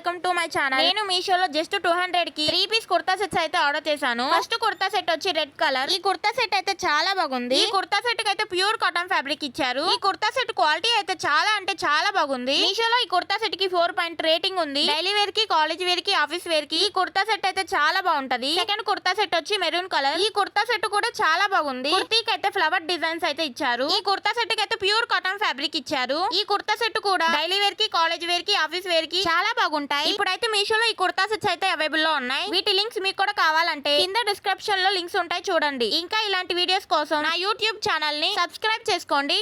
Welcome to my channel. నేను మీషోలో just two హండ్రెడ్కి త్రీ పీస్ కుర్తా సెట్స్ అయితే ఆర్డర్ చేశాను. ఫస్ట్ కుర్తా సెట్ వచ్చి రెడ్ కలర్. ఈ కుర్తా సెట్ అయితే చాలా బాగుంది. ఈ కుర్తా సెట్కి అయితే ప్యూర్ కాటన్ ఫ్యాబ్రిక్ ఇచ్చారు. ఈ కుర్తా సెట్ క్వాలిటీ అయితే చాలా అంటే చాలా బాగుంది. మీషోలో ఈ కుర్తా సెట్కి ఫోర్ పాయింట్ రేటింగ్ ఉంది. డైలీ వేర్కి కాలేజ్ వేర్కి ఆఫీస్ వేర్కి ఈ కుర్తా సెట్ అయితే చాలా బాగుంటది. సెకండ్ కుర్తా సెట్ వచ్చి మెరూన్ కలర్. ఈ కుర్తా సెట్ కూడా చాలా బాగుంది. కుర్తీకి అయితే ఫ్లవర్ డిజైన్స్ అయితే ఇచ్చారు. ఈ కుర్తా సెట్కి అయితే ప్యూర్ కాటన్ ఫ్యాబ్రిక్ ఇచ్చారు. ఈ కుర్తా సెట్ కూడా డైలీ వేర్కి కాలేజ్ వేర్కి ఆఫీస్ వేర్కి చాలా ఉంటాయి. ఇప్పుడైతే మీషోలో ఈ కుర్తా సెట్స్ అయితే అవైలబుల్లో ఉన్నాయి. వీటి లింక్స్ మీకు కూడా కావాలంటే కింద డిస్క్రిప్షన్లో లింక్స్ ఉంటాయి చూడండి. ఇంకా ఇలాంటి వీడియోస్ కోసం నా యూట్యూబ్ ఛానల్ని సబ్స్క్రైబ్ చేసుకోండి.